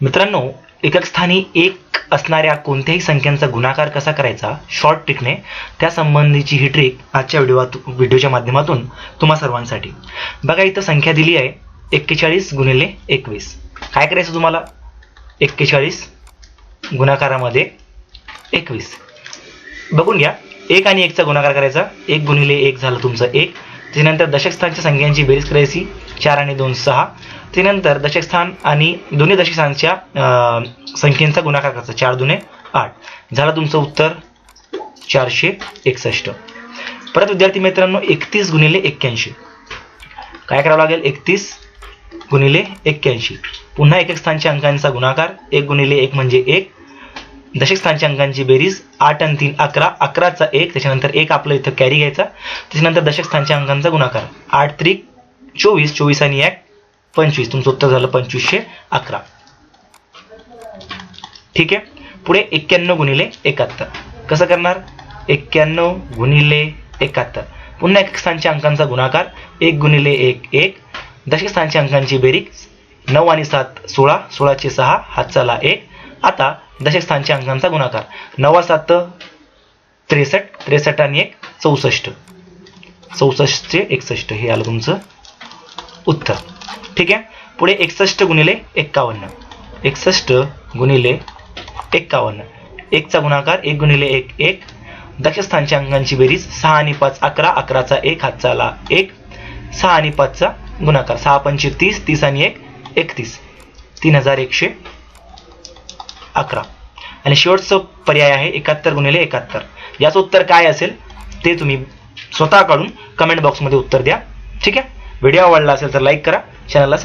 मित्रांनो एकक स्थानी एक असणाऱ्या कोणत्याही संख्यांचा गुणाकार कसा करायचा शॉर्ट ट्रिकने त्यासंबंधीची ही ट्रिक आजच्या व्हिडिओत व्हिडिओच्या माध्यमातून तुम्हा सर्वांसाठी. बघा इथं संख्या दिली आहे एक्केचाळीस गुणिले एकवीस. काय करायचं तुम्हाला? एक्केचाळीस गुणाकारामध्ये एकवीस. बघून घ्या एक आणि एकचा गुणाकार करायचा एक गुणिले एक झालं तुमचं एक. त्याच्यानंतर दशक स्थानच्या संख्यांची बेरीज करायची चार आणि दोन सहा. त्यानंतर दशकस्थान आणि दोन्ही दशकस्थानच्या संख्येचा गुणाकार करायचा. चार दुने आठ. झालं तुमचं उत्तर चारशे एकसष्ट. परत विद्यार्थी मित्रांनो एकतीस गुणिले एक्क्याऐंशी. काय करावं लागेल? एकतीस गुणिले एक्क्याऐंशी. पुन्हा एक स्थानच्या अंकांचा गुणाकार. एक गुणिले एक म्हणजे एक. दशक स्थानच्या अंकांची बेरीज आठ आणि तीन अकरा. अकराचा एक त्याच्यानंतर एक आपलं इथं कॅरी घ्यायचा. त्याच्यानंतर दशक स्थानच्या अंकांचा गुणाकार. आठ त्रिक चोवीस. चोवीस आणि एक. पंचवीस तुमचं उत्तर झालं पंचवीसशे अकरा. ठीक आहे? पुढे एक्क्याण्णव गुणिले एकाहत्तर. कसं करणार? एक्क्याण्णव गुणिले एकाहत्तर. पुन्हा एक स्थानच्या अंकांचा गुणाकार. एक गुणिले एक एक. दशक स्थानच्या अंकांची बेरीज. नऊ आणि सात सोळा. सोळाचे सहा हातचाला एक. आता दशक स्थानच्या अंकांचा गुणाकार. नवा सात त्रेसष्ट. त्रेसष्ट आणि एक चौसष्ट. चौसष्टचे एकसष्ट. हे आलं तुमचं उत्तर. ठीक आहे? पुढे एकसष्ट गुणिले एक्कावन्न. एकसष्ट गुणिले एक्कावन्न. एकचा गुणाकार एक गुणिले एक एक. दक्षस्थानच्या अंगांची बेरीज सहा आणि पाच अकरा. अकराचा एक हातचाला एक. सहा आणि पाचचा गुणाकार सहा पंचे तीस. तीस आणि एक एकतीस. तीन हजार एकशे अकरा. आणि शेवटचं पर्याय आहे एकाहत्तर गुणिले एकाहत्तर. याचं उत्तर काय असेल ते तुम्ही स्वतः काढून कमेंट बॉक्समध्ये उत्तर द्या. ठीक आहे? व्हिडिओ आवडला असेल तर लाईक करा. चॅनलला सबस्क्राईब